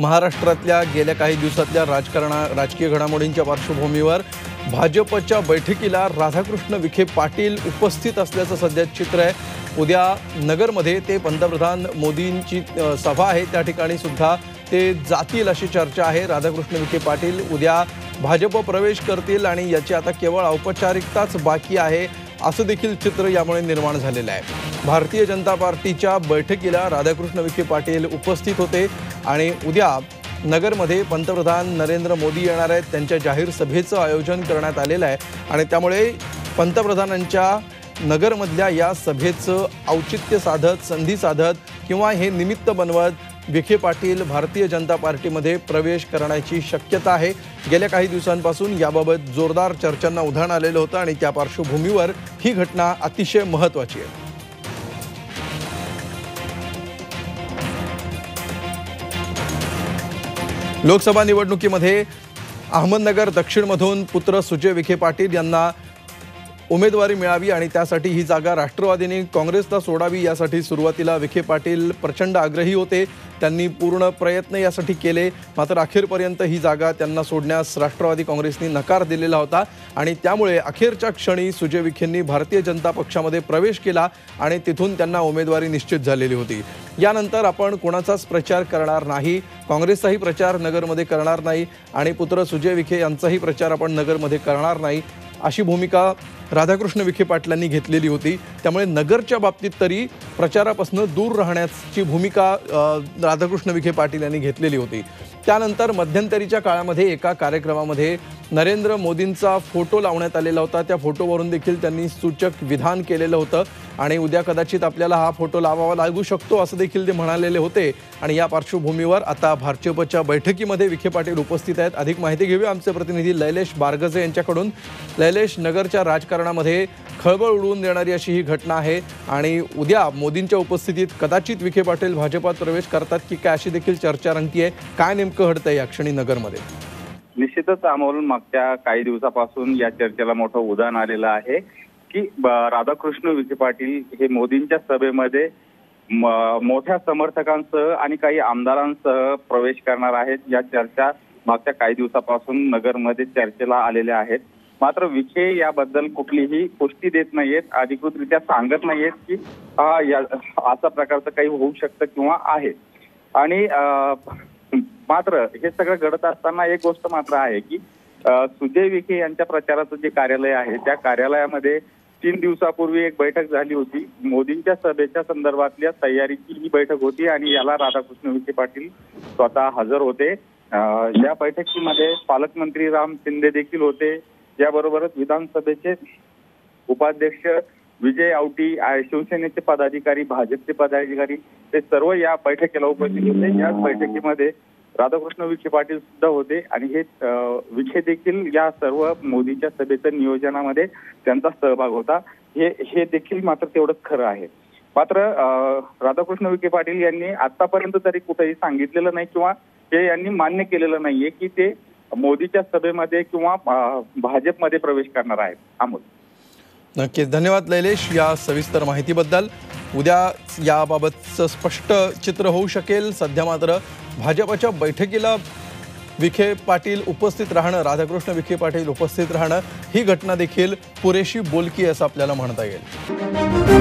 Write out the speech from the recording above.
महाराष्ट्रातल्या गेल्या काही दिवसातल्या राजकारणा राजकीय घडामोडींच्या पार्श्वभूमीवर भाजपच्या बैठकीला राधाकृष्ण विखे पाटील उपस्थित असल्याचं सध्या चित्र आहे. उद्या नगरमध्ये ते पंतप्रधान मोदींची सभा आहे. त्या ठिकाणी सुद्धा ते जातील अशी चर्चा आहे राधाकृष्ण विखे पाटील. उद्या भाजप प्रवेश करतील आणि याची आता केवळ औपचारिकताच बाकी आहे असं देखील चित्र यामुळे निर्माण झालेलं आहे. भारतीय जनता पार्टीच्या बैठकीला राधाकृष्ण विखे पाटील उपस्थित होते. आणि उद्या नगरमध्ये पंतप्रधान नरेंद्र मोदी येणार आहेत. त्यांच्या जाहीर सभेचं आयोजन करण्यात आलेलं आहे. आणि त्यामुळे पंतप्रधानांच्या नगरमधल्या या सभेचं औचित्य साधत संधी साधत किंवा हे निमित्त बनवत विखे पाटील भारतीय जनता पार्टीमध्ये प्रवेश करण्याची शक्यता आहे. गेल्या काही दिवसांपासून याबाबत जोरदार चर्चांना उधाण आलेलं होतं आणि त्या पार्श्वभूमीवर ही घटना अतिशय महत्त्वाची आहे. लोकसभा निवडणुकीमध्ये अहमदनगर दक्षिणमधून पुत्र सुजय विखे पाटील यांना उमेदवारी मिळावी आणि त्यासाठी ही जागा राष्ट्रवादीने काँग्रेसला सोडावी यासाठी सुरुवातीला विखे पाटील प्रचंड आग्रही होते. त्यांनी पूर्ण प्रयत्न यासाठी केले. मात्र अखेरपर्यंत ही जागा त्यांना सोडण्यास राष्ट्रवादी काँग्रेसने नकार दिलेला होता आणि त्यामुळे अखेरच्या क्षणी सुजय विखेंनी भारतीय जनता पक्षामध्ये प्रवेश केला आणि तिथून त्यांना उमेदवारी निश्चित झालेली होती. यानंतर आपण कोणाचाच प्रचार करणार नाही. काँग्रेसचाही प्रचार नगरमध्ये करणार नाही आणि पुत्र सुजय विखे यांचाही प्रचार आपण नगरमध्ये करणार नाही. अशी भूमिका राधाकृष्ण विखे पाटलांनी घेतलेली होती. त्यामुळे नगरच्या बाबतीत तरी प्रचारापासून दूर राहण्याची भूमिका राधाकृष्ण विखे पाटील यांनी घेतलेली होती. त्यानंतर मध्यंतरीच्या काळामध्ये एका कार्यक्रमामध्ये नरेंद्र मोदींचा फोटो लावण्यात आलेला होता. त्या फोटोवरून देखील त्यांनी सूचक विधान केलेलं होतं आणि उद्या कदाचित आपल्याला हा फोटो लावावा लागू शकतो असं देखील ते म्हणालेले होते. आणि या पार्श्वभूमीवर आता भाजपच्या बैठकीमध्ये विखे पाटील उपस्थित आहेत. अधिक माहिती घेऊया आमचे प्रतिनिधी लैलेश बारगजे यांच्याकडून. लैलेश नगरच्या राजकारण राजकारणामध्ये खळबळ उडवून देणारी अशी ही घटना आहे. आणि उद्या मोदींच्या उपस्थितीत कदाचित विखे पाटील भाजपात प्रवेश करतात की काय अशी देखील चर्चा रंगतीये. काय नेमकं घडतंय या क्षणी नगरमध्ये? निश्चितच अमोल मागच्या काही दिवसापासून या चर्चेला मोठं उदाहरण आलेलं आहे की राधाकृष्ण विखे पाटील हे मोदींच्या सभेमध्ये मोठ्या समर्थकांसह आणि काही आमदारांसह प्रवेश करणार आहेत. या चर्चा मागच्या काही दिवसापासून नगरमध्ये चर्चेला आलेल्या आहेत. मात्र विखे याबद्दल कुठलीही पुष्टी देत नाहीयेत अधिकृतरित्या सांगत नाहीयेत की असा प्रकारचं काही होऊ शकतं किंवा आहे. आणि अं, मात्र हे सगळं घडत असताना एक गोष्ट मात्र आहे की सुजय विखे यांच्या प्रचाराचं जे कार्यालय आहे त्या कार्यालयामध्ये तीन दिवसापूर्वी एक बैठक झाली होती. मोदींच्या सभेच्या संदर्भातल्या तयारीची ही बैठक होती आणि याला राधाकृष्ण विखे पाटील स्वतः हजर होते. या बैठकीमध्ये पालकमंत्री राम शिंदे देखील होते. याबरोबरच विधानसभेचे उपाध्यक्ष विजय आवटी शिवसेनेचे पदाधिकारी भाजपचे पदाधिकारी ते सर्व या बैठकीला उपस्थित होते. याच बैठकीमध्ये राधाकृष्ण विखे पाटील सुद्धा होते आणि हे विखे देखील या सर्व मोदीच्या सभेच्या नियोजनामध्ये त्यांचा सहभाग होता. हे हे देखील मात्र तेवढंच खरं आहे. मात्र राधाकृष्ण विखे पाटील यांनी आतापर्यंत तरी कुठेही सांगितलेलं नाही किंवा ते यांनी मान्य केलेलं नाहीये की ते मोदीच्या सभेमध्ये किंवा भाजपमध्ये प्रवेश करणार आहेत. अमोल. नक्कीच. धन्यवाद लैलेश या सविस्तर माहितीबद्दल. उद्या याबाबतचं स्पष्ट चित्र होऊ शकेल. सध्या मात्र भाजपाच्या बैठकीला विखे पाटील उपस्थित राहणं राधाकृष्ण विखे पाटील उपस्थित राहणं ही घटना देखील पुरेशी बोलकी असं आपल्याला म्हणता येईल.